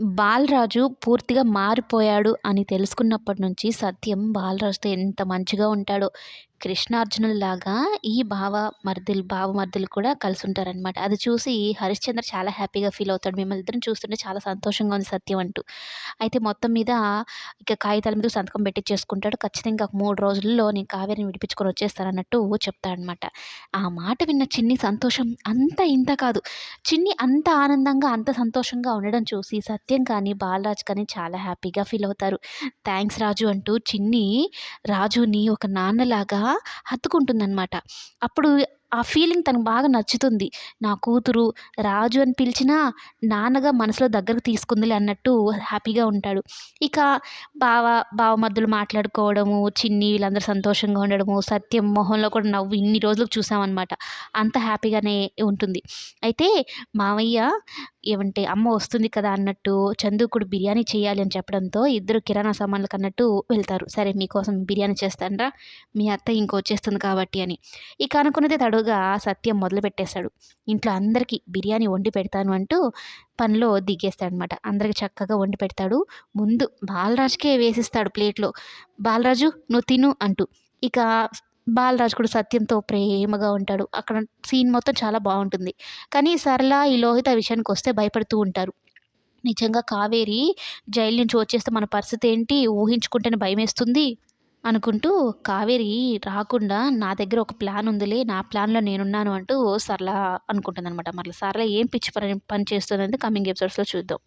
బాలరాజు పూర్తిగా మారిపోయాడు అని తెలుసుకున్నప్పటి నుంచి సత్యం బాలరాజుతో ఎంత మంచిగా ఉంటాడో కృష్ణార్జునుల్లాగా ఈ బావ మరుదులు బావ మరుదులు కూడా కలిసి ఉంటారనమాట అది చూసి హరిశ్చంద్ర చాలా హ్యాపీగా ఫీల్ అవుతాడు. మిమ్మల్ని ఇద్దరిని చూస్తుంటే చాలా సంతోషంగా ఉంది సత్యం అంటూ. అయితే మొత్తం మీద ఇక కాగితాల మీద సంతకం పెట్టించేసుకుంటాడు ఖచ్చితంగా ఒక మూడు రోజుల్లో నేను కావేరిని విడిపించుకొని వచ్చేస్తానన్నట్టు చెప్తాడనమాట ఆ మాట విన్న చిన్ని సంతోషం అంత ఇంత కాదు. చిన్ని అంత ఆనందంగా అంత సంతోషంగా ఉండడం చూసి సత్యం కానీ బాలరాజ్ కానీ చాలా హ్యాపీగా ఫీల్ అవుతారు. థ్యాంక్స్ రాజు అంటూ చిన్ని రాజుని ఒక నాన్నలాగా హత్తుకుంటుందన్నమాట. అప్పుడు ఆ ఫీలింగ్ తనకు బాగా నచ్చుతుంది. నా కూతురు రాజు అని పిలిచినా నాన్నగా మనసులో దగ్గరకు తీసుకుందిలే అన్నట్టు హ్యాపీగా ఉంటాడు. ఇక బావ బావ మధ్యలో మాట్లాడుకోవడము చిన్ని వీళ్ళందరూ సంతోషంగా ఉండడము సత్యం మొహంలో కూడా నవ్వు ఇన్ని రోజులకు చూసామన్నమాట. అంత హ్యాపీగానే ఉంటుంది. అయితే మావయ్య ఏమంటే అమ్మ వస్తుంది కదా అన్నట్టు చందుకుడు బిర్యానీ చేయాలి అని చెప్పడంతో ఇద్దరు కిరాణా సామాన్లకు అన్నట్టు వెళ్తారు. సరే మీకోసం బిర్యానీ చేస్తానరా. మీ అత్త ఇంకో వచ్చేస్తుంది కాబట్టి అని. ఇక అనుకున్నదే తడుగా సత్యం మొదలు పెట్టేశాడు ఇంట్లో అందరికీ బిర్యానీ వండి పెడతాను అంటూ పనిలో దిగేస్తాడనమాట. అందరికి చక్కగా వండి పెడతాడు. ముందు బాలరాజుకే వేసిస్తాడు ప్లేట్లో. బాలరాజు నువ్వు తిను అంటూ. ఇక బాలరాజు కూడా సత్యంతో ప్రేమగా ఉంటాడు. అక్కడ సీన్ మొత్తం చాలా బాగుంటుంది. కానీ సరళ ఈ లోహిత విషయానికి వస్తే భయపడుతూ ఉంటారు. నిజంగా కావేరి జైలు నుంచి వచ్చేస్తే మన పరిస్థితి ఏంటి? ఊహించుకుంటేనే భయమేస్తుంది. అనుకుంటూ కావేరి రాకుండా నా దగ్గర ఒక ప్లాన్ ఉందిలే నా ప్లాన్లో నేనున్నాను అంటూ సరళ అనుకుంటుంది అనమాట మరలా సరళ ఏం పిచ్చి పని పని చేస్తుందంటే కమింగ్ ఎపిసోడ్స్లో చూద్దాం.